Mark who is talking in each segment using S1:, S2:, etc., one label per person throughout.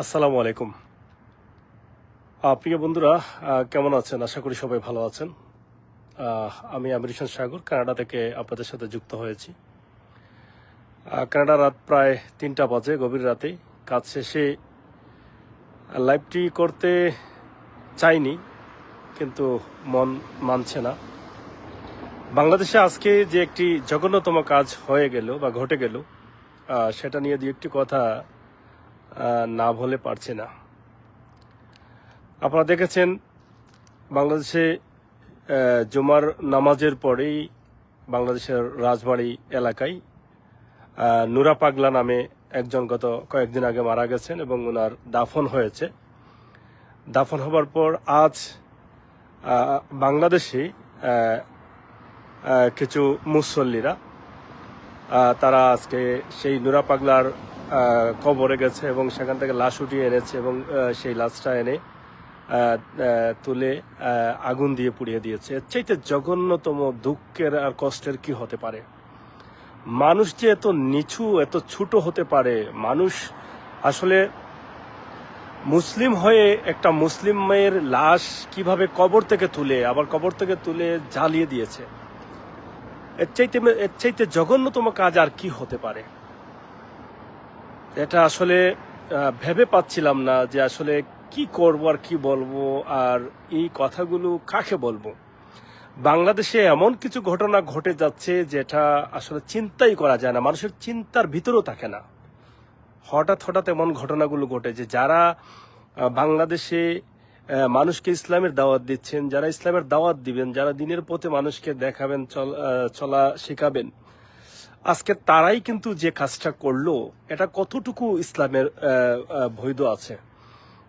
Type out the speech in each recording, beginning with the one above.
S1: আসসালামু আলাইকুম। প্রিয় বন্ধুরা কেমন আছেন? আশা করি সবাই ভালো আছেন। আমি আমির সাগর, কানাডা থেকে আপনাদের সাথে যুক্ত হয়েছি। কানাডা রাত প্রায় তিনটা বাজে, গভীর রাতে। কাজ শেষে লাইভটি করতে চাইনি, কিন্তু মন মানছে না। বাংলাদেশে আজকে যে একটি জঘন্যতম কাজ হয়ে গেল বা ঘটে গেল সেটা নিয়ে দু একটি কথা না বলে পারছি না। আপনারা দেখেছেন, বাংলাদেশে জুমার নামাজের পরেই বাংলাদেশের রাজবাড়ী এলাকায় নুরা পাগলা নামে একজন গত কয়েকদিন আগে মারা গেছেন এবং ওনার দাফন হয়েছে। দাফন হবার পর আজ বাংলাদেশে কিছু মুসল্লিরা তারা আজকে সেই নুরা পাগলার কবরে গেছে এবং সেখান থেকে লাশ উঠিয়ে এনেছে এবং সেই লাশটা এনে তুলে আগুন দিয়ে পুড়িয়ে দিয়েছে। এর চাইতে জঘন্যতম দুঃখের আর কষ্টের কি হতে পারে? মানুষ যে এত নিচু, এত ছোট হতে পারে, মানুষ আসলে মুসলিম হয়ে একটা মুসলিম মেয়ের লাশ কীভাবে কবর থেকে তুলে, আবার কবর থেকে তুলে জ্বালিয়ে দিয়েছে? এর চাইতে এর চাইতে জঘন্যতম কাজ আর কি হতে পারে? এটা আসলে ভেবে পাচ্ছিলাম না যে আসলে কি করব আর কি বলব আর এই কথাগুলো কাকে বলব। বাংলাদেশে এমন কিছু ঘটনা ঘটে যাচ্ছে যেটা আসলে চিন্তাই করা যায় না, মানুষের চিন্তার ভিতরেও থাকে না। হঠাৎ হঠাৎ এমন ঘটনাগুলো ঘটে যে যারা বাংলাদেশে মানুষকে ইসলামের দাওয়াত দিচ্ছেন, যারা ইসলামের দাওয়াত দিবেন, যারা দিনের পথে মানুষকে দেখাবেন, চল- চলা শেখাবেন আজকে তারাই কিন্তু যে কাজটা করল, এটা কতটুকু ইসলামের বৈধ আছে?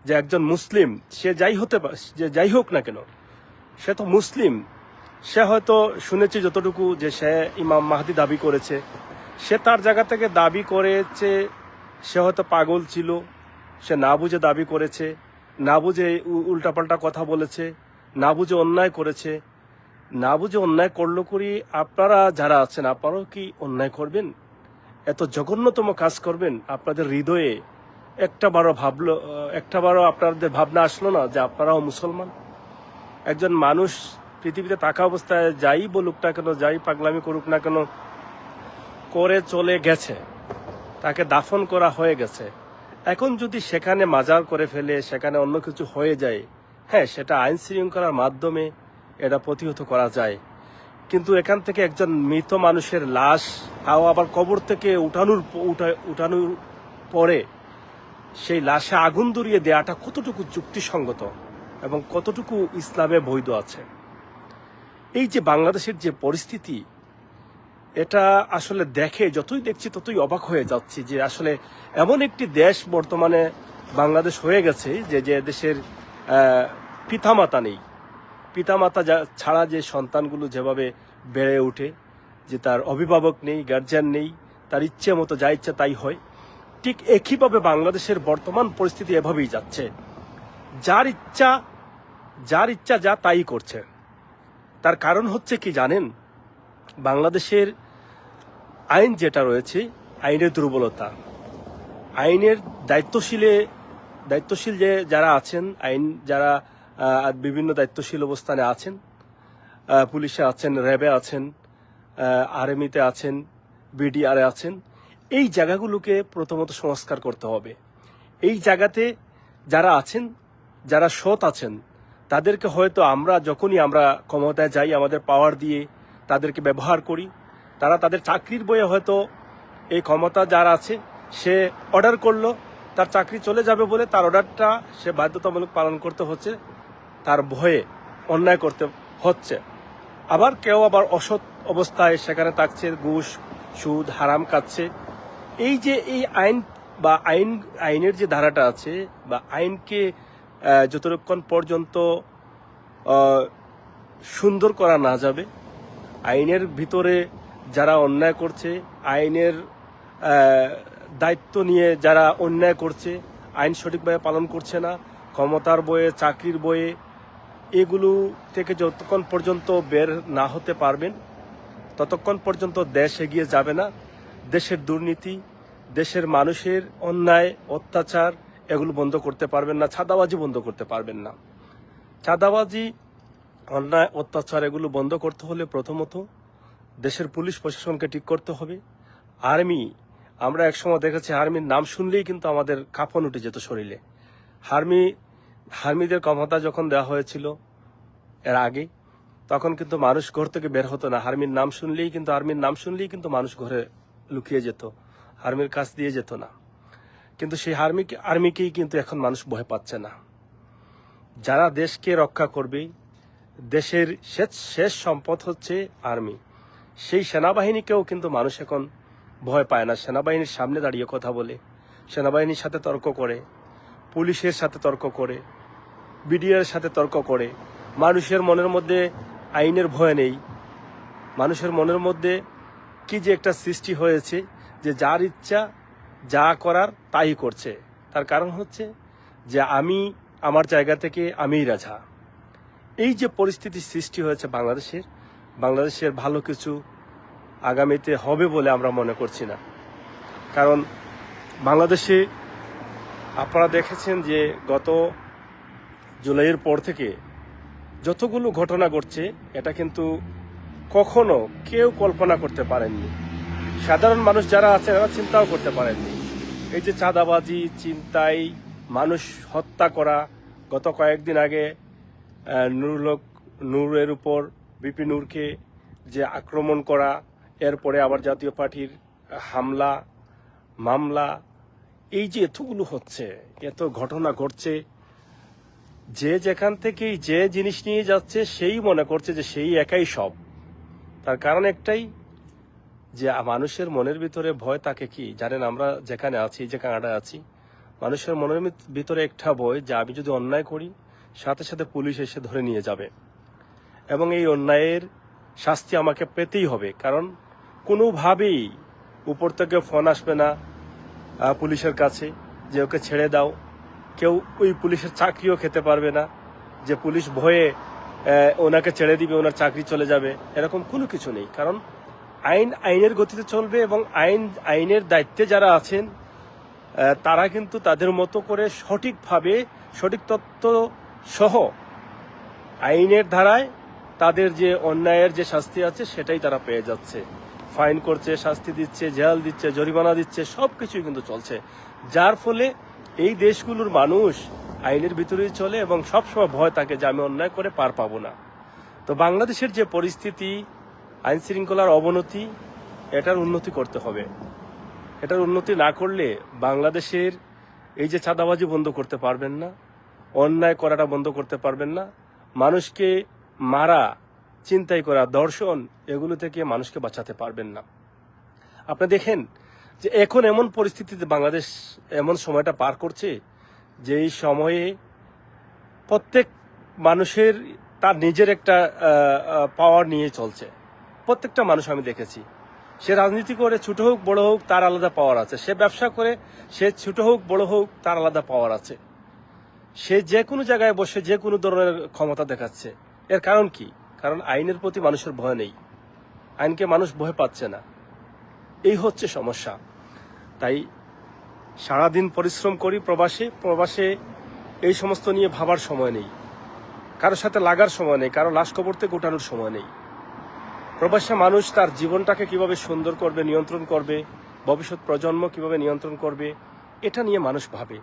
S1: যে একজন মুসলিম, সে যাই হতে যে যাই হোক না কেন, সে তো মুসলিম। সে হয়তো শুনেছি যতটুকু যে সে ইমাম মাহাদি দাবি করেছে। সে তার জায়গা থেকে দাবি করেছে, সে হয়তো পাগল ছিল, সে না বুঝে দাবি করেছে, না বুঝে উল্টাপাল্টা কথা বলেছে, না বুঝে অন্যায় করেছে। না বুঝে অন্যায় করল করি আপনারা যারা আছেন আপনারাও কি অন্যায় করবেন? এত জঘন্যতম কাজ করবেন আপনাদের হৃদয়ে। একটা বারো ভাবলো আহ, একটা বারো আপনাদের ভাবনা আসলো না যে আপনারাও মুসলমান? একজন মানুষ পৃথিবীতে থাকা অবস্থায় যাই বলুক না কেন যাই পাগলামি করুক না কেন করে চলে গেছে। তাকে দাফন করা হয়ে গেছে। এখন যদি সেখানে মাজার করে ফেলে সেখানে অন্য কিছু হয়ে যায় হ্যাঁ সেটা আইন শৃঙ্খলার মাধ্যমে এটা প্রতিহত করা যায়। কিন্তু এখান থেকে একজন মৃত মানুষের লাশ, তাও আবার কবর থেকে উঠানোর উঠানোর পরে সেই লাশে আগুন ধরিয়ে দেওয়াটা কতটুকু যুক্তিসঙ্গত এবং কতটুকু ইসলামে বৈধ আছে? এই যে বাংলাদেশের যে পরিস্থিতি, এটা আসলে দেখে যতই দেখছি ততই অবাক হয়ে যাচ্ছি যে আসলে এমন একটি দেশ বর্তমানে বাংলাদেশ হয়ে গেছে যে যে দেশের পিতামাতা নেই। পিতামাতা যা- ছাড়া যে সন্তানগুলো যেভাবে বেড়ে ওঠে, যে তার অভিভাবক নেই গার্জিয়ান নেই, তার ইচ্ছে মতো যা ইচ্ছা তাই হয়, ঠিক একইভাবে বাংলাদেশের বর্তমান পরিস্থিতি এভাবেই যাচ্ছে। যার ইচ্ছা যার ইচ্ছা যা তাই করছে। তার কারণ হচ্ছে কি জানেন? বাংলাদেশের আইন যেটা রয়েছে, আইনের দুর্বলতা। আইনের দায়িত্বশীলে, দায়িত্বশীল যে যারা আছেন, আইন যারা বিভিন্ন দায়িত্বশীল অবস্থানে আছেন। পুলিশে আছেন, র্যাবে আছেন আর্মিতে আছেন, বিডিআরে আছেন। এই জায়গাগুলোকে প্রথমত সংস্কার করতে হবে। এই জায়গাতে যারা আছেন, যারা সৎ আছেন, তাদেরকে হয়তো আমরা, যখনই আমরা ক্ষমতায় যাই, আমাদের পাওয়ার দিয়ে তাদেরকে ব্যবহার করি, তারা তাদের চাকরির বইয়ে হয়তো এই ক্ষমতা যার আছে, সে অর্ডার করল, তার চাকরি চলে যাবে বলে তার অর্ডারটা সে বাধ্যতামূলক পালন করতে হচ্ছে। তার ভয়ে অন্যায় করতে হচ্ছে। আবার কেউ আবার অসৎ অবস্থায় সেখানে থাকছে, ঘুষ, সুদ, হারাম কাচ্ছে এই যে এই আইন বা আইন, আইনের যে ধারাটা আছে বা আইনকে যতক্ষণ পর্যন্ত সুন্দর করা না যাবে, আইনের ভিতরে যারা অন্যায় করছে, আইনের দায়িত্ব নিয়ে যারা অন্যায় করছে, আইন সঠিকভাবে পালন করছে না, ক্ষমতার বয়ে, চাকরির বয়ে এগুলো থেকে যতক্ষণ পর্যন্ত বের না হতে পারবেন, ততক্ষণ পর্যন্ত দেশ এগিয়ে যাবে না। দেশের দুর্নীতি, দেশের মানুষের অন্যায়, অত্যাচার, এগুলো বন্ধ করতে পারবেন না ছাদাবাজি বন্ধ করতে পারবেন না। ছাদাবাজি অন্যায়, অত্যাচার এগুলো বন্ধ করতে হলে প্রথমত দেশের পুলিশ প্রশাসনকে ঠিক করতে হবে। আর্মি, আমরা একসময় দেখেছি আর্মির নাম শুনলেই কিন্তু আমাদের কাঁপন উঠে যেত শরীরে। আর্মি আর্মিদের ক্ষমতা যখন দেওয়া হয়েছিল এর আগে, তখন কিন্তু মানুষ ঘর থেকে বের হতো না। আর্মির নাম শুনলেই কিন্তু আর্মির নাম শুনলেই কিন্তু মানুষ ঘরে লুকিয়ে যেত আর্মির কাছ দিয়ে যেত না। কিন্তু সেই আর্মি আর্মিকেই কিন্তু এখন মানুষ ভয় পাচ্ছে না। যারা দেশকে রক্ষা করবে, দেশের শেষ শেষ সম্পদ হচ্ছে আর্মি। সেই সেনাবাহিনীকেও কিন্তু মানুষ এখন ভয় পায় না। সেনাবাহিনীর সামনে দাঁড়িয়ে কথা বলে, সেনাবাহিনীর সাথে তর্ক করে পুলিশের সাথে তর্ক করে, বিডিআর সাথে তর্ক করে। মানুষের মনের মধ্যে আইনের ভয় নেই। মানুষের মনের মধ্যে কি যে একটা সৃষ্টি হয়েছে যে যার ইচ্ছা যা করার তাই করছে। তার কারণ হচ্ছে যে আমি, আমার জায়গা থেকে আমিই রাজা। এই যে পরিস্থিতি সৃষ্টি হয়েছে বাংলাদেশের বাংলাদেশের ভালো কিছু আগামীতে হবে বলে আমরা মনে করছি না। কারণ বাংলাদেশে আপনারা দেখেছেন যে গত জুলাইয়ের পর থেকে যতগুলো ঘটনা ঘটছে, এটা কিন্তু কখনো কেউ কল্পনা করতে পারেননি। সাধারণ মানুষ যারা আছে, তারা চিন্তাও করতে পারেননি। এই যে চাঁদাবাজি চিন্তাই মানুষ হত্যা করা, গত কয়েকদিন আগে নুরুলক, নূরের উপর বিপি নূরকে যে আক্রমণ করা, এরপরে আবার জাতীয় পার্টির হামলা, মামলা এই যে এতগুলো হচ্ছে, এত ঘটনা ঘটছে, যে যেখান থেকেই যে জিনিস নিয়ে যাচ্ছে, সেই মনে করছে যে সেই একাই সব। তার কারণ একটাই, যে মানুষের মনের ভিতরে ভয় তাকে কি? জানেন আমরা যেখানে আছি, যে কানাডায় আছি, মানুষের মনের ভিতরে একটা ভয় যে আমি যদি অন্যায় করি, সাথে সাথে পুলিশ এসে ধরে নিয়ে যাবে। এবং এই অন্যায়ের শাস্তি আমাকে পেতেই হবে। কারণ কোনোভাবেই উপর থেকে ফোন আসবে না পুলিশের কাছে যে ওকে ছেড়ে দাও। কেউ ওই পুলিশের চাকরিও খেতে পারবে না। যে পুলিশ ভয়ে ওনাকে ছেড়ে দিবে, ওনার চাকরি চলে যাবে, এরকম কোনো কিছু নেই। কারণ আইন আইনের গতিতে চলবে এবং আইন, আইনের দায়িত্বে যারা আছেন তারা কিন্তু তাদের মতো করে সঠিকভাবে সঠিক তথ্য সহ আইনের ধারায় তাদের যে অন্যায়ের যে শাস্তি আছে, সেটাই তারা পেয়ে যাচ্ছে। ফাইন করছে, শাস্তি দিচ্ছে, জেল দিচ্ছে, জরিমানা দিচ্ছে সব কিছুই কিন্তু চলছে। যার ফলে এই দেশগুলোর মানুষ আইনের ভিতরেই চলে এবং সবসময় ভয় থাকে যে আমি অন্যায় করে পার পাবো না। তো বাংলাদেশের যে পরিস্থিতি, আইন শৃঙ্খলার অবনতি, এটার উন্নতি করতে হবে। এটার উন্নতি না করলে বাংলাদেশের এই যে চাঁদাবাজি বন্ধ করতে পারবেন না, অন্যায় করাটা বন্ধ করতে পারবেন না, মানুষকে মারা চিন্তাই করা, দর্শন, এগুলো থেকে মানুষকে বাঁচাতে পারবেন না। আপনি দেখেন যে এখন এমন পরিস্থিতিতে বাংলাদেশ এমন সময়টা পার করছে যে এই সময়ে প্রত্যেক মানুষের, তার নিজের একটা পাওয়ার নিয়ে চলছে। প্রত্যেকটা মানুষ আমি দেখেছি। সে রাজনীতি করে ছোট হোক, বড় হোক, তার আলাদা পাওয়ার আছে। সে ব্যবসা করে, সে ছোট হোক, বড় হোক, তার আলাদা পাওয়ার আছে। সে যে কোনো জায়গায় বসে যে কোনো ধরনের ক্ষমতা দেখাচ্ছে। এর কারণ কি? কারণ আইনের প্রতি মানুষের ভয় নেই। আইনকে মানুষ ভয় পাচ্ছে না। এই হচ্ছে সমস্যা। তাই সারাদিন পরিশ্রম করি প্রবাসে। প্রবাসে এই সমস্ত নিয়ে ভাবার সময় নেই। কারোর সাথে লাগার সময় নেই। কারও লাশ কবর থেকে উঠানোর সময় নেই। প্রবাসে মানুষ তার জীবনটাকে কীভাবে সুন্দর করবে, নিয়ন্ত্রণ করবে, ভবিষ্যৎ প্রজন্ম কীভাবে নিয়ন্ত্রণ করবে, এটা নিয়ে মানুষ ভাবে।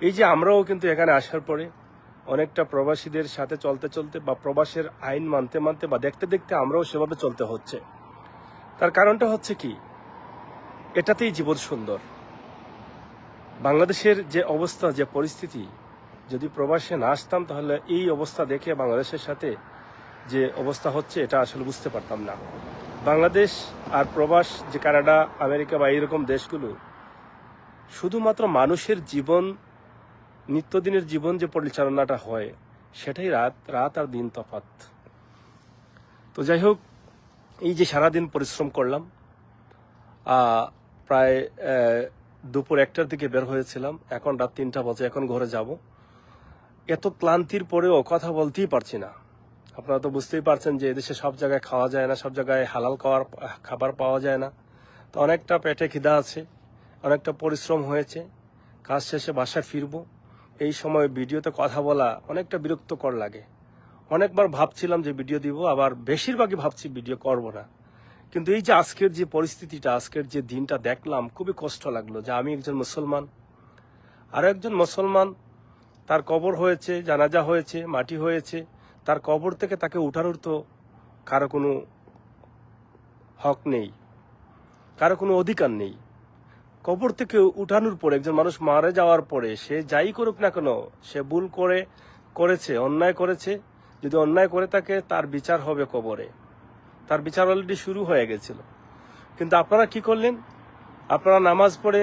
S1: এই যে আমরাও কিন্তু এখানে আসার পরে অনেকটা প্রবাসীদের সাথে চলতে চলতে বা প্রবাসের আইন মানতে মানতে বা দেখতে দেখতে আমরাও সেভাবে চলতে হচ্ছে। তার কারণটা হচ্ছে কি? এটাতেই জীবন সুন্দর। বাংলাদেশের যে অবস্থা, যে পরিস্থিতি, যদি প্রবাসে না আসতাম তাহলে এই অবস্থা দেখে বাংলাদেশের সাথে যে অবস্থা হচ্ছে এটা আসলে বুঝতে পারতাম না। বাংলাদেশ আর প্রবাস, যে কানাডা, আমেরিকা বা এইরকম দেশগুলো, শুধুমাত্র মানুষের জীবন নিত্যদিনের জীবন যে পরিচালনাটা হয়, সেটাই রাত রাত আর দিন তফাত তো যাই হোক, এই যে সারাদিন পরিশ্রম করলাম প্রায় দুপুর একটার দিকে বের হয়েছিলাম, এখন রাত তিনটা বাজে, এখন ঘরে যাব। এত ক্লান্তির পরেও কথা বলতেই পারছি না। আপনারা তো বুঝতেই পারছেন যে এদেশে সব জায়গায় খাওয়া যায় না, সব জায়গায় হালাল খাওয়ার, খাবার পাওয়া যায় না। তো অনেকটা পেটে খিদা আছে, অনেকটা পরিশ্রম হয়েছে। কাজ শেষে বাসায় ফিরবো। এই সময় ভিডিওতে কথা বলা অনেকটা বিরক্তকর লাগে। অনেকবার ভাবছিলাম যে ভিডিও দিব, আবার বেশিরভাগই ভাবছি ভিডিও করব না। কিন্তু এই যে আজকের যে পরিস্থিতিটা, আজকের যে দিনটা দেখলাম, খুবই কষ্ট লাগল যে আমি একজন মুসলমান। আর একজন মুসলমান, তার কবর হয়েছে, জানাজা হয়েছে, মাটি হয়েছে, তার কবর থেকে তাকে উঠানোর তো কারও কোনো হক নেই, কারও কোনো অধিকার নেই। কবর থেকে উঠানোর পরে একজন মানুষ মারা যাওয়ার পরে সে যাই করুক না কেন, সে ভুল করে করেছে, অন্যায় করেছে। যদি অন্যায় করে থাকে, তার বিচার হবে কবরে। তার বিচার অলরেডি শুরু হয়ে গেছিল। কিন্তু আপনারা কি করলেন? আপনারা নামাজ পড়ে,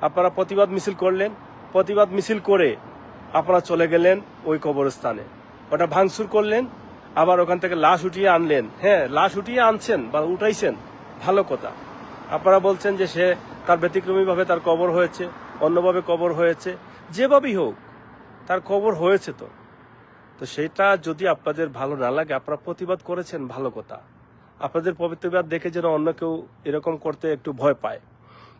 S1: আপনারা প্রতিবাদ মিছিল করলেন। প্রতিবাদ মিছিল করে আপনারা চলে গেলেন ওই কবরস্থানে। ওটা ভাঙচুর করলেন, আবার ওখান থেকে লাশ উঠিয়ে আনলেন। হ্যাঁ লাশ উঠিয়ে আনছেন বা উঠাইছেন, ভালো কথা। আপনারা বলছেন যে সে তার ব্যতিক্রমীভাবে তার কবর হয়েছে, অন্যভাবে কবর হয়েছে, যেভাবেই হোক, তার কবর হয়েছে তো। তো সেটা যদি আপনাদের ভালো না লাগে, আপনারা প্রতিবাদ করেছেন, ভালো কথা। আপনাদের প্রতিবাদ দেখে যেন অন্য কেউ এরকম করতে একটু ভয় পায়।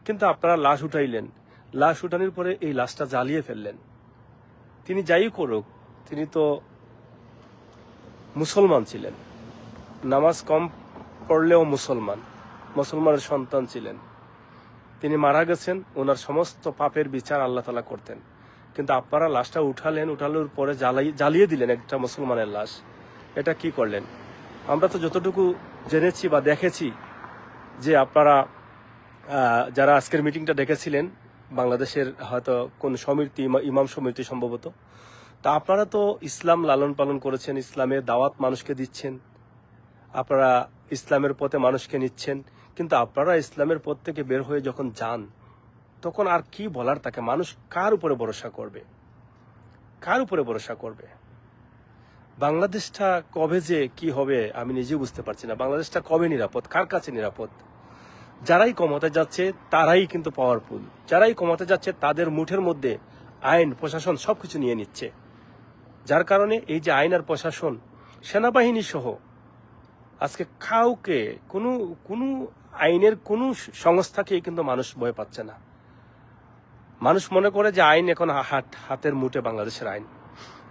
S1: কিন্তু আপনারা লাশ উঠাইলেন। লাশ উঠানোর পরে এই লাশটা জ্বালিয়ে ফেললেন। তিনি যাই করুক, তিনি তো মুসলমান ছিলেন। নামাজ কম পড়লেও মুসলমান, মুসলমানের সন্তান ছিলেন। তিনি মারা গেছেন, ওনার সমস্ত পাপের বিচার আল্লাহ তালা করতেন। কিন্তু আপনারা লাশটা উঠালেন, উঠানোর পরে জ্বালাই, জ্বালিয়ে দিলেন একটা মুসলমানের লাশ। এটা কি করলেন? আমরা তো যতটুকু জেনেছি বা দেখেছি যে আপনারা যারা আজকের মিটিংটা ডেকেছিলেন, বাংলাদেশের হয়তো কোন সমিতি ইমাম সমিতি সম্ভবত, তা আপনারা তো ইসলাম লালন পালন করেছেন ইসলামের দাওয়াত মানুষকে দিচ্ছেন, আপনারা ইসলামের পথে মানুষকে নিচ্ছেন কিন্তু আপনারা ইসলামের পথ থেকে বের হয়ে যখন যান, তখন আর কি বলার তাকে? মানুষ কার উপরে ভরসা করবে? কার উপরে ভরসা করবে? বাংলাদেশটা কবে যে কি হবে আমি নিজে বুঝতে পারছি না। বাংলাদেশটা কবে নিরাপদ? কার কাছে নিরাপদ? যারাই ক্ষমতা যাচ্ছে, তারাই কিন্তু পাওয়ারফুল যারাই ক্ষমতা যাচ্ছে, তাদের মুঠের মধ্যে আইন, প্রশাসন সবকিছু নিয়ে নিচ্ছে। যার কারণে এই যে আইন আর প্রশাসন, সেনাবাহিনী সহ, আজকে কাউকে, কোনো কোনো আইনের কোনো সংস্থাকে কিন্তু মানুষ ভয় পাচ্ছে না। মানুষ মনে করে যে আইন এখন হাত হাতের মুঠে বাংলাদেশের আইন।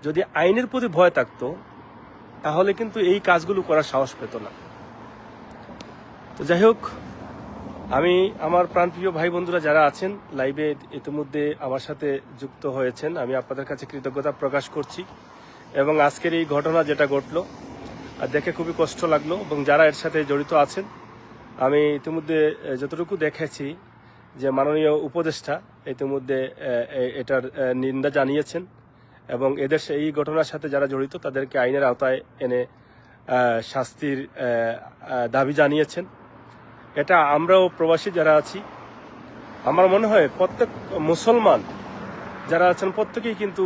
S1: যদি আইনের প্রতি ভয় থাকতো, তাহলে কিন্তু এই কাজগুলো করার সাহস পেত না। তো যাই হোক, আমি আমার প্রাণপ্রিয় ভাই বন্ধুরা যারা আছেন লাইভে ইতিমধ্যে আমার সাথে যুক্ত হয়েছেন। আমি আপনাদের কাছে কৃতজ্ঞতা প্রকাশ করছি এবং আজকের এই ঘটনা যেটা ঘটলো, আর দেখে খুবই কষ্ট লাগল এবং যারা এর সাথে জড়িত আছেন আমি ইতিমধ্যে যতটুকু দেখেছি যে মাননীয় উপদেষ্টা ইতিমধ্যে এটার নিন্দা জানিয়েছেন এবং এদের এই ঘটনার সাথে যারা জড়িত তাদেরকে আইনের আওতায় এনে শাস্তির দাবি জানিয়েছেন। এটা আমরাও প্রবাসী যারা আছি, আমার মনে হয় প্রত্যেক মুসলমান যারা আছেন প্রত্যেকেই কিন্তু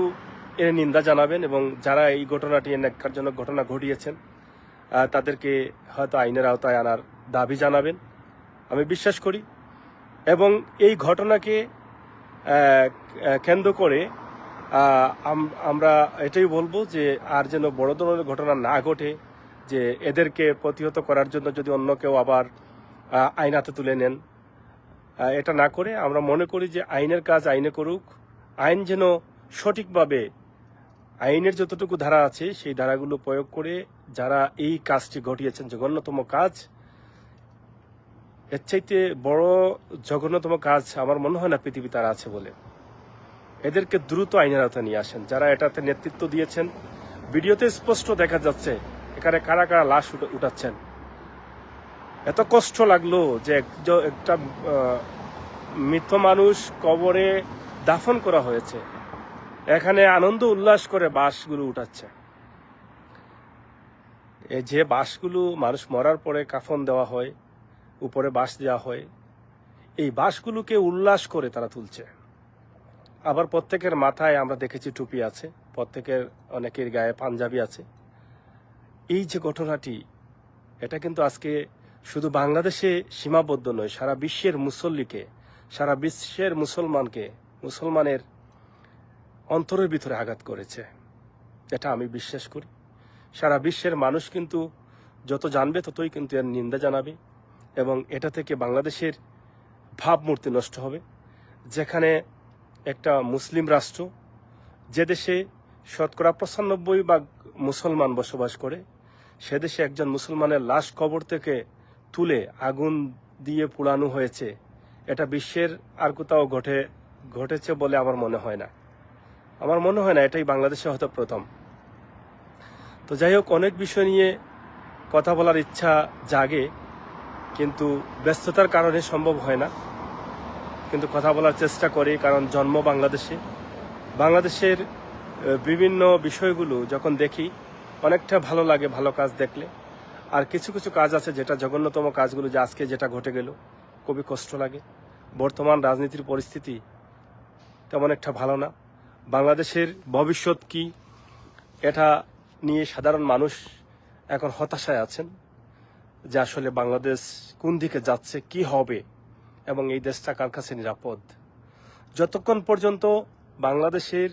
S1: এর নিন্দা জানাবেন এবং যারা এই ঘটনাটি ন্যাক্কারজনক ঘটনা ঘটিয়েছেন তাদেরকে হয়তো আইনের আওতায় আনার দাবি জানাবেন। আমি বিশ্বাস করি। এবং এই ঘটনাকে কেন্দ্র করে আমরা এটাই বলব যে, আর যেন বড় ধরনের ঘটনা না ঘটে, যে এদেরকে প্রতিহত করার জন্য যদি অন্য কেউ আবার আইন হাতে তুলে নেন। এটা না করে আমরা মনে করি যে, আইনের কাজ আইনে করুক। আইন যেন সঠিকভাবে, আইনের যতটুকু ধারা আছে, সেই ধারাগুলো প্রয়োগ করে যারা এই কাজটি ঘটিয়েছেন জঘন্যতম কাজ এর চাইতে বড় জঘন্যতম কাজ আমার মনে হয় না পৃথিবীতে আর আছে বলে। এদেরকে দ্রুত আইনের আওতায় নিয়ে আসেন, যারা এটাতে নেতৃত্ব দিয়েছেন। ভিডিওতে স্পষ্ট দেখা যাচ্ছে, এখানে কারা কারা লাশ উঠা- উঠাচ্ছেন। এত কষ্ট লাগল যে এক- একটা মৃত মানুষ কবরে দাফন করা হয়েছে। এখানে আনন্দ উল্লাস করে বাসগুলো উঠাচ্ছে। যে বাসগুলো মানুষ মরার পরে কাফন দেওয়া হয় উপরে বাস দেওয়া হয়। এই বাসগুলোকে উল্লাস করে তারা তুলছে। আবার প্রত্যেকের মাথায় আমরা দেখেছি টুপি আছে, প্রত্যেকের অনেকের গায়ে পাঞ্জাবি আছে। এই যে ঘটনাটি, এটা কিন্তু আজকে শুধু বাংলাদেশে সীমাবদ্ধ নয়, সারা বিশ্বের মুসল্লিকে, সারা বিশ্বের মুসলমানকে, মুসলমানের অন্তরের ভিতরে আঘাত করেছে। এটা আমি বিশ্বাস করি। সারা বিশ্বের মানুষ কিন্তু যত জানবে ততই কিন্তু এর নিন্দা জানাবে। এবং এটা থেকে বাংলাদেশের ভাবমূর্তি নষ্ট হবে। যেখানে একটা মুসলিম রাষ্ট্র যে দেশে শতকরা পঁচানব্বই ভাগ মুসলমান বসবাস করে, সে দেশে একজন মুসলমানের লাশ কবর থেকে তুলে আগুন দিয়ে পোড়ানো হয়েছে, এটা বিশ্বের আর কোথাও ঘটে, ঘটেছে বলে আমার মনে হয় না। আমার মনে হয় না এটাই বাংলাদেশে হয়তো প্রথম। তো যাই হোক, অনেক বিষয় নিয়ে কথা বলার ইচ্ছা জাগে। কিন্তু ব্যস্ততার কারণে সম্ভব হয় না। কিন্তু কথা বলার চেষ্টা করি, কারণ জন্ম বাংলাদেশে। বাংলাদেশের বিভিন্ন বিষয়গুলো যখন দেখি, অনেকটা ভালো লাগে ভালো কাজ দেখলে। আর কিছু কিছু কাজ আছে যেটা জঘন্যতম কাজগুলো যে আজকে যেটা ঘটে গেল, খুবই কষ্ট লাগে। বর্তমান রাজনীতির পরিস্থিতি তেমন একটা ভালো না। বাংলাদেশের ভবিষ্যৎ কি, এটা নিয়ে সাধারণ মানুষ এখন হতাশায় আছেন। যে আসলে বাংলাদেশ কোন দিকে যাচ্ছে, কি হবে, এবং এই দেশটা কার কাছে নিরাপদ? যতক্ষণ পর্যন্ত বাংলাদেশের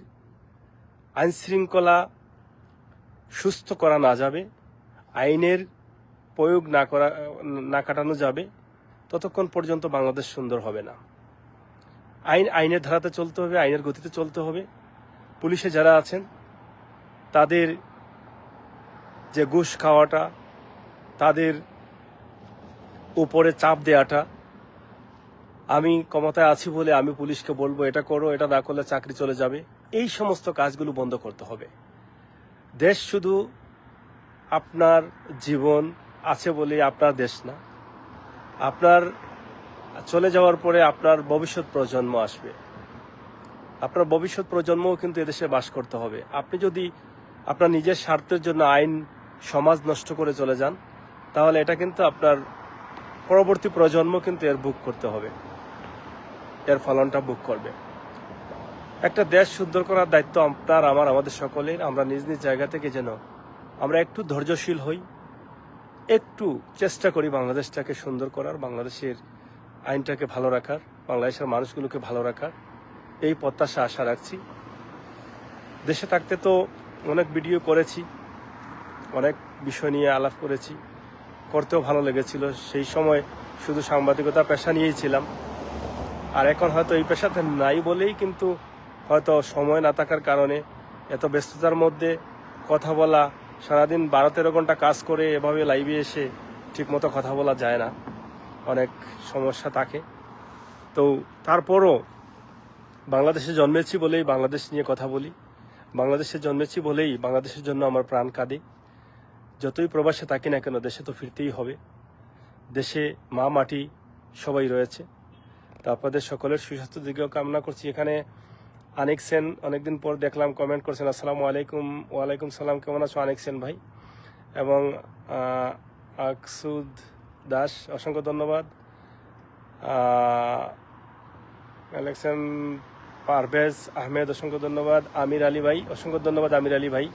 S1: আইন শৃঙ্খলা সুস্থ করা না যাবে, আইনের প্রয়োগ না করা, না কাটানো যাবে, ততক্ষণ পর্যন্ত বাংলাদেশ সুন্দর হবে না। আইন, আইনের ধারাতে চলতে হবে, আইনের গতিতে চলতে হবে। পুলিশে যারা আছেন, তাদের যে ঘুষ খাওয়াটা, তাদের উপরে চাপ দেওয়াটা আমি ক্ষমতায় আছি বলে আমি পুলিশকে বলব, এটা করো, এটা না করলে চাকরি চলে যাবে। এই সমস্ত কাজগুলো বন্ধ করতে হবে। দেশ শুধু আপনার জীবন আছে বলে আপনার দেশ না। আপনার চলে যাওয়ার পরে আপনার ভবিষ্যৎ প্রজন্ম আসবে। আপনার ভবিষ্যৎ প্রজন্মও কিন্তু এদেশে বাস করতে হবে। আপনি যদি আপনার নিজের স্বার্থের জন্য আইন, সমাজ নষ্ট করে চলে যান, তাহলে এটা কিন্তু আপনার পরবর্তী প্রজন্ম কিন্তু এর বুক করতে হবে। এর ফলনটা বুক করবে। একটা দেশ সুন্দর করার দায়িত্ব আপনার, আমার, আমাদের সকলের। আমরা নিজ নিজ জায়গা থেকে যেন আমরা একটু ধৈর্যশীল হই, একটু চেষ্টা করি বাংলাদেশটাকে সুন্দর করার, বাংলাদেশের আইনটাকে ভালো রাখার, বাংলাদেশের মানুষগুলোকে ভালো রাখার। এই প্রত্যাশা আশা রাখছি। দেশে থাকতে তো অনেক ভিডিও করেছি, অনেক বিষয় নিয়ে আলাপ করেছি। করতেও ভালো লেগেছিল। সেই সময় শুধু সাংবাদিকতা পেশা নিয়েই ছিলাম। আর এখন হয়তো এই পেশাতে নাই বলেই কিন্তু হয়তো সময় না থাকার কারণে এত ব্যস্ততার মধ্যে কথা বলা, সারাদিন বারো তেরো ঘণ্টা কাজ করে এভাবে লাইভে এসে ঠিকমতো কথা বলা যায় না। অনেক সমস্যা থাকে। তো তারপরও বাংলাদেশে জন্মেছি বলেই বাংলাদেশ নিয়ে কথা বলি। বাংলাদেশে জন্মেছি বলেই বাংলাদেশের জন্য আমার প্রাণ কাঁদে। যতই প্রবাসে থাকি না কেন দেশে তো ফিরতেই হবে। দেশে মা মাটি সবাই রয়েছে। তো আপনাদের সকলের সুস্বাস্থ্য দিকেও কামনা করছি। এখানে আনিক সেন অনেকদিন পর দেখলাম কমেন্ট করছেন আসসালামু আলাইকুম ওয়ালাইকুম সালাম কেমন আছো আনিক সেন ভাই? এবং আকসুদ দাস অসংখ্য ধন্যবাদ। আহ, কালেকশন পারভেজ আহমেদ অসংখ্য ধন্যবাদ। আমির আলী ভাই অসংখ্য ধন্যবাদ আমির আলী ভাই।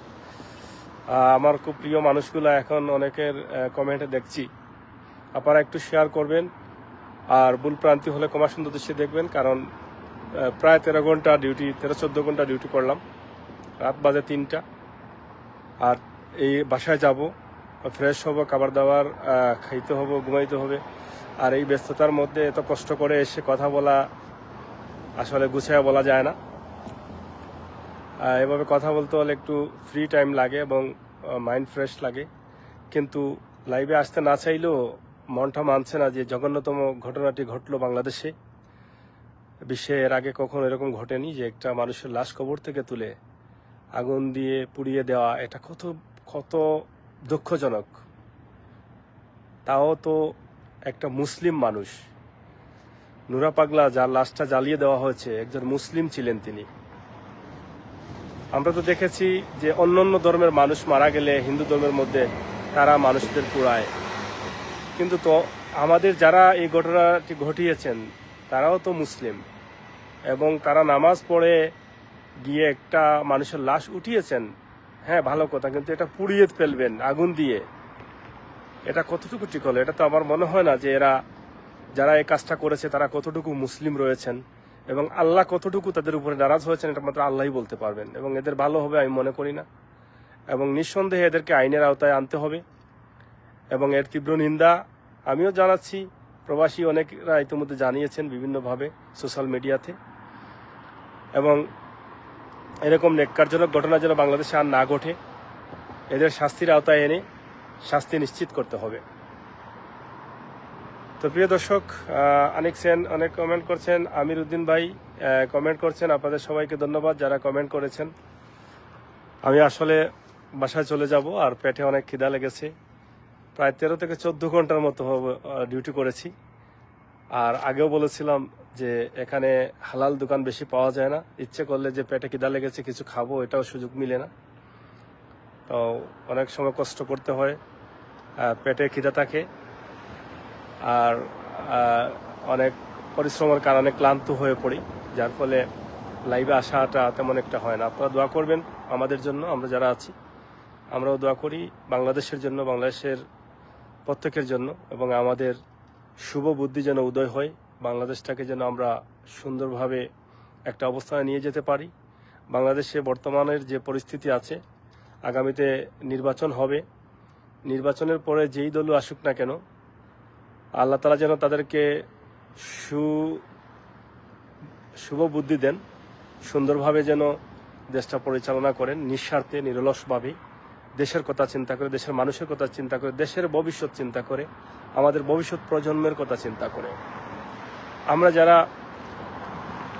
S1: আমার খুব প্রিয় মানুষগুলো এখন অনেকের কমেন্টে দেখছি। আপনারা একটু শেয়ার করবেন আর ভুল প্রান্তি হলে কমা সুন্দর দৃশ্যে দেখবেন, কারণ প্রায় তেরো ঘণ্টা ডিউটি তেরো চোদ্দ ঘণ্টা ডিউটি করলাম। রাত বাজে তিনটা। আর এই বাসায় যাব ফ্রেশ হব, খাবার দাবার খাইতে হবে, ঘুমাইতে হবে। আর এই ব্যস্ততার মধ্যে এত কষ্ট করে এসে কথা বলা আসলে গুছিয়ে বলা যায় না। এভাবে কথা বলতে হলে একটু ফ্রি টাইম লাগে এবং মাইন্ড ফ্রেশ লাগে। কিন্তু লাইভে আসতে না চাইলেও মনটা মানছে না যে জঘন্যতম ঘটনাটি ঘটলো বাংলাদেশে। বিশ্বে এর আগে কখনো এরকম ঘটেনি যে একটা মানুষের লাশ কবর থেকে তুলে আগুন দিয়ে পুড়িয়ে দেওয়া এটা কত কত দুঃখজনক। তাও তো একটা মুসলিম মানুষ, নুরা পাগলা যার লাশটা জ্বালিয়ে দেওয়া হয়েছে, একজন মুসলিম ছিলেন তিনি। আমরা তো দেখেছি যে অন্য অন্য ধর্মের মানুষ মারা গেলে হিন্দু ধর্মের মধ্যে তারা মানুষদের পুরায় কিন্তু তো আমাদের যারা এই ঘটনাটি ঘটিয়েছেন, তারাও তো মুসলিম। এবং তারা নামাজ পড়ে গিয়ে একটা মানুষের লাশ উঠিয়েছেন। হ্যাঁ ভালো কথা, কিন্তু এটা পুড়িয়ে ফেলবেন, আগুন দিয়ে। এটা কতটুকু ঠিক হলো? এটা তো আমার মনে হয় না যে এরা, যারা এই কাজটা করেছে, তারা কতটুকু মুসলিম রয়েছেন। এবং আল্লাহ কতটুকু তাদের উপরে নারাজ হয়েছেন এটা মাত্র আল্লাহই বলতে পারবেন। এবং এদের ভালো হবে আমি মনে করি না। এবং নিঃসন্দেহে এদেরকে আইনের আওতায় আনতে হবে। এবং এর তীব্র নিন্দা আমিও জানাচ্ছি। প্রবাসী অনেকরা ইতিমধ্যে জানিয়েছেন বিভিন্নভাবে সোশ্যাল মিডিয়াতে। এবং এরকম নেককারজনক ঘটনা যেন বাংলাদেশে আর না ঘটে, এদের শাস্তির আওতায় এনে শাস্তি নিশ্চিত করতে হবে। তো প্রিয় দর্শক অনেক সেন অনেক কমেন্ট করছেন, আমির উদ্দিন ভাই কমেন্ট করছেন, আপনাদের সবাইকে ধন্যবাদ যারা কমেন্ট করেছেন। আমি আসলে বাসায় চলে যাব, আর পেটে অনেক খিদা লেগেছে। প্রায় তেরো থেকে চোদ্দ ঘণ্টার মতো ডিউটি করেছি। আর আগেও বলেছিলাম যে এখানে হালাল দোকান বেশি পাওয়া যায় না। ইচ্ছে করলে যে পেটে খিদা লেগেছে, কিছু খাব, এটাও সুযোগ মিলে না। তো অনেক সময় কষ্ট করতে হয় পেটে খিদা থাকে। আর অনেক পরিশ্রমের কারণে ক্লান্ত হয়ে পড়ি, যার ফলে লাইভে আসাটা তেমন একটা হয় না। আপনারা দোয়া করবেন আমাদের জন্য, আমরা যারা আছি, আমরাও দোয়া করি বাংলাদেশের জন্য, বাংলাদেশের প্রত্যেকের জন্য, এবং আমাদের শুভ বুদ্ধি যেন উদয় হয়, বাংলাদেশটাকে যেন আমরা সুন্দরভাবে একটা অবস্থানে নিয়ে যেতে পারি। বাংলাদেশে বর্তমানের যে পরিস্থিতি আছে, আগামীতে নির্বাচন হবে। নির্বাচনের পরে যেই দলও আসুক না কেন আল্লাহ তালা যেন তাদেরকে সু শুভ বুদ্ধি দেন, সুন্দরভাবে যেন দেশটা পরিচালনা করেন, নিঃস্বার্থে, নিরলসভাবে। দেশের কথা চিন্তা করে, দেশের মানুষের কথা চিন্তা করে, দেশের ভবিষ্যৎ চিন্তা করে, আমাদের ভবিষ্যৎ প্রজন্মের কথা চিন্তা করে। আমরা যারা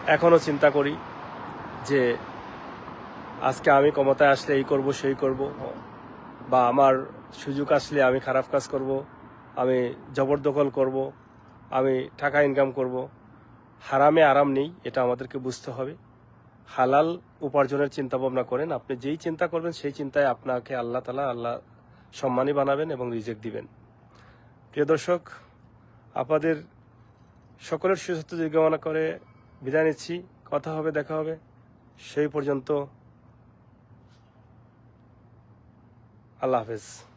S1: এখনও চিন্তা করি যে আজকে আমি ক্ষমতায় আসলে এই করব, সেই করব, বা আমার সুযোগ আসলে আমি খারাপ কাজ করব আমি জবরদখল করব, আমি টাকা ইনকাম করব। হারামে আরাম নেই, এটা আমাদেরকে বুঝতে হবে। হালাল উপার্জনের চিন্তা ভাবনা করেন, আপনি যেই চিন্তা করবেন সেই চিন্তায় আপনাকে আল্লাহ তালা আল্লাহ সম্মানী বানাবেন এবং রিজেক্ট দিবেন। প্রিয় দর্শক, আপনাদের সকলের সুস্বাস্থ্য কামনা করে বিদায় নিচ্ছি। কথা হবে, দেখা হবে। সেই পর্যন্ত আল্লাহ হাফেজ।